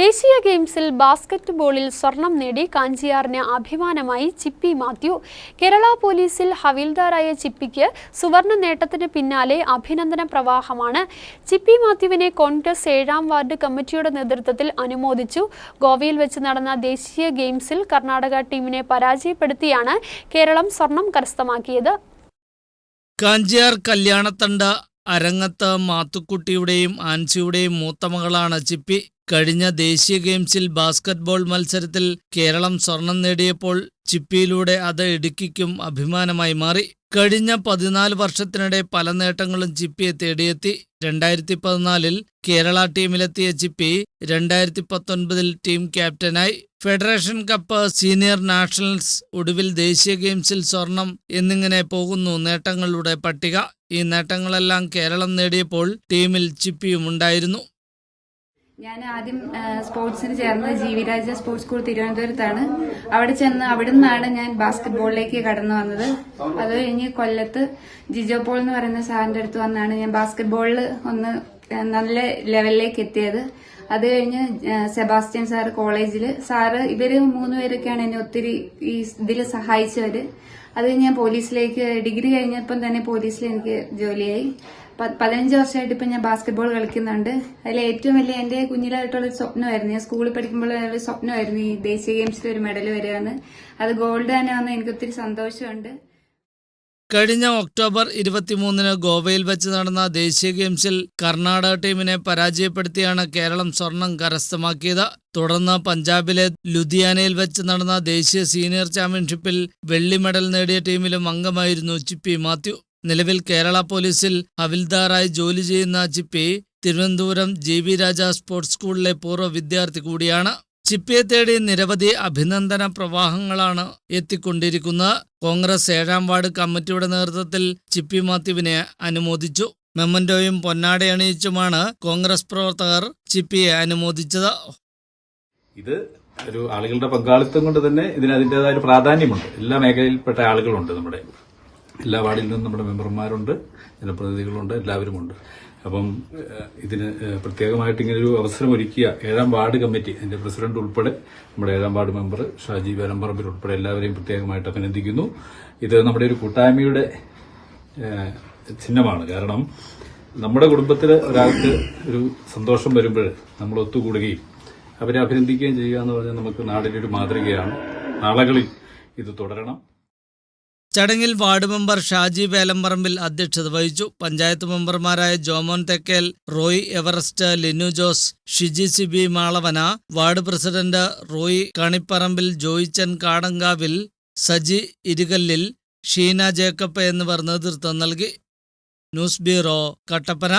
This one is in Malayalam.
ദേശീയ ഗെയിംസിൽ ബാസ്കറ്റ് ബോളിൽ സ്വർണം നേടി കാഞ്ചിയാറിന് അഭിമാനമായി ചിപ്പി മാത്യു. കേരള പോലീസിൽ ഹവിൽദാറായ ചിപ്പിക്ക് സുവർണ നേട്ടത്തിന് പിന്നാലെ അഭിനന്ദന പ്രവാഹമാണ്. ചിപ്പി മാത്യുവിനെ കോൺഗ്രസ് ഏഴാം വാർഡ് കമ്മിറ്റിയുടെ നേതൃത്വത്തിൽ അനുമോദിച്ചു. ഗോവയിൽ വെച്ച് നടന്ന ദേശീയ ഗെയിംസിൽ കർണാടക ടീമിനെ പരാജയപ്പെടുത്തിയാണ് കേരളം സ്വർണം കരസ്ഥമാക്കിയത്. കാഞ്ചിയാർ കല്യാണത്തണ്ട അരങ്ങത്ത് മാത്തുക്കുട്ടിയുടെയും ആൻസിയുടെയും മൂത്ത മകളാണ് ചിപ്പി. കഴിഞ്ഞ ദേശീയ ഗെയിംസിൽ ബാസ്കറ്റ്ബോൾ മത്സരത്തിൽ കേരളം സ്വർണം നേടിയപ്പോൾ ചിപ്പിയിലൂടെ അത് ഇടുക്കിക്കും അഭിമാനമായി മാറി. കഴിഞ്ഞ പതിനാല് വർഷത്തിനിടെ പല നേട്ടങ്ങളും ചിപ്പിയെ തേടിയെത്തി. രണ്ടായിരത്തി പതിനാലിൽ കേരള ടീമിലെത്തിയ ചിപ്പി രണ്ടായിരത്തി പത്തൊൻപതിൽ ടീം ക്യാപ്റ്റനായി. ഫെഡറേഷൻ കപ്പ് സീനിയർ നാഷണൽസ് ഒടുവിൽ ദേശീയ ഗെയിംസിൽ സ്വർണം എന്നിങ്ങനെ പോകുന്നു നേട്ടങ്ങളുടെ പട്ടിക. ഈ നേട്ടങ്ങളെല്ലാം കേരളം നേടിയപ്പോൾ ടീമിൽ ചിപ്പിയും ഉണ്ടായിരുന്നു ഞാൻ ആദ്യം സ്പോർട്സിന് ചേർന്നത് G V Raja sports school തിരുവനന്തപുരത്താണ്. അവിടെ ചെന്ന് അവിടെ നിന്നാണ് ഞാൻ ബാസ്കറ്റ് ബോളിലേക്ക് കടന്നു വന്നത്. അത് കഴിഞ്ഞ് കൊല്ലത്ത് ജിജോ പോൾ എന്ന് പറയുന്ന സാറിന്റെ അടുത്ത് വന്നാണ് ഞാൻ ബാസ്കറ്റ് ബോളിൽ ഒന്ന് നല്ല ലെവലിലേക്ക് എത്തിയത്. അത് കഴിഞ്ഞ് സെബാസ്റ്റ്യൻ സാർ കോളേജിൽ സാറ് ഇവർ മൂന്നുപേരൊക്കെയാണ് എന്നെ ഒത്തിരി ഈ ഇതിൽ സഹായിച്ചവർ അത് ഞാൻ പോലീസിലേക്ക് ഡിഗ്രി കഴിഞ്ഞപ്പം തന്നെ പോലീസിൽ എനിക്ക് ജോലിയായി. പതിനഞ്ച് വർഷമായിട്ട് ഇപ്പം ഞാൻ ബാസ്കറ്റ്ബോൾ കളിക്കുന്നുണ്ട്. അതിൽ ഏറ്റവും വലിയ എന്റെ കുഞ്ഞിലായിട്ടുള്ള ഒരു സ്വപ്നമായിരുന്നു. ഞാൻ സ്കൂളിൽ പഠിക്കുമ്പോൾ സ്വപ്നമായിരുന്നു ഈ ദേശീയ ഗെയിംസിൽ ഒരു മെഡൽ വരികയെന്ന്. അത് ഗോൾഡ് തന്നെ വന്ന് എനിക്ക് ഒത്തിരി സന്തോഷമുണ്ട്. കഴിഞ്ഞ ഒക്ടോബർ ഇരുപത്തിമൂന്നിന് ഗോവയിൽ വെച്ച് നടന്ന ദേശീയ ഗെയിംസിൽ കർണാടക ടീമിനെ പരാജയപ്പെടുത്തിയാണ് കേരളം സ്വർണം കരസ്ഥമാക്കിയത്. തുടർന്ന് പഞ്ചാബിലെ ലുധിയാനയിൽ വെച്ച് നടന്ന ദേശീയ സീനിയർ ചാമ്പ്യൻഷിപ്പിൽ വെള്ളി മെഡൽ നേടിയ ടീമിലും അംഗമായിരുന്നു ചിപ്പി മാത്യു. നിലവിൽ കേരള പോലീസിൽ ഹവിൽദാറായി ജോലി ചെയ്യുന്ന ചിപ്പി തിരുവനന്തപുരം ജി രാജ സ്പോർട്സ് സ്കൂളിലെ പൂർവ വിദ്യാർത്ഥി കൂടിയാണ്. ചിപ്പിയെ തേടി നിരവധി അഭിനന്ദന പ്രവാഹങ്ങളാണ് എത്തിക്കൊണ്ടിരിക്കുന്നത് കോൺഗ്രസ് ഏഴാം വാർഡ് കമ്മിറ്റിയുടെ നേതൃത്വത്തിൽ ചിപ്പി മാത്യുവിനെ അനുമോദിച്ചു. മെമ്മന്റോയും പൊന്നാടയണിയിച്ചുമാണ് കോൺഗ്രസ് പ്രവർത്തകർ ചിപ്പിയെ അനുമോദിച്ചത്. ഇത് ഒരു ആളുകളുടെ പങ്കാളിത്തം കൊണ്ട് തന്നെ ഇതിന് അതിന്റെതായ പ്രാധാന്യമുണ്ട്. എല്ലാ മേഖലയിൽപ്പെട്ട ആളുകളുണ്ട് നമ്മുടെ എല്ലാ വാർഡിൽ നിന്നും നമ്മുടെ മെമ്പർമാരുണ്ട് ജനപ്രതിനിധികളുണ്ട് എല്ലാവരുമുണ്ട്. അപ്പം ഇതിന് പ്രത്യേകമായിട്ട് ഇങ്ങനെ ഒരു അവസരം ഒരുക്കിയ ഏഴാം വാർഡ് കമ്മിറ്റി അതിന്റെ പ്രസിഡന്റ് ഉൾപ്പെടെ നമ്മുടെ ഏഴാം വാർഡ് മെമ്പർ ഷാജി വേലമ്പറമ്പിൽ ഉൾപ്പെടെ എല്ലാവരെയും പ്രത്യേകമായിട്ട് അഭിനന്ദിക്കുന്നു. ഇത് നമ്മുടെ ഒരു കൂട്ടായ്മയുടെ ചിഹ്നമാണ്. കാരണം നമ്മുടെ കുടുംബത്തിൽ ഒരാൾക്ക് ഒരു സന്തോഷം വരുമ്പോൾ നമ്മൾ ഒത്തുകൂടുകയും അവരെ അഭിനന്ദിക്കുകയും ചെയ്യുക എന്ന് പറഞ്ഞാൽ നമുക്ക് നാടിന്റെ ഒരു മാതൃകയാണ്. നാളകളിൽ ഇത് തുടരണം. ചടങ്ങിൽ വാർഡ് മെമ്പർ ഷാജി വേലമ്പറമ്പിൽ അധ്യക്ഷത വഹിച്ചു. പഞ്ചായത്ത് മെമ്പർമാരായ Jomon Thekkel Roy Everest Linu Jose Shiji Sibi Malavana ward president Roy Kanipparambil Joychan Kadankavil Saji ഇരുകല്ലിൽ Sheena Jacob എന്നിവർ നേതൃത്വം നൽകി. News bureau Kattappana.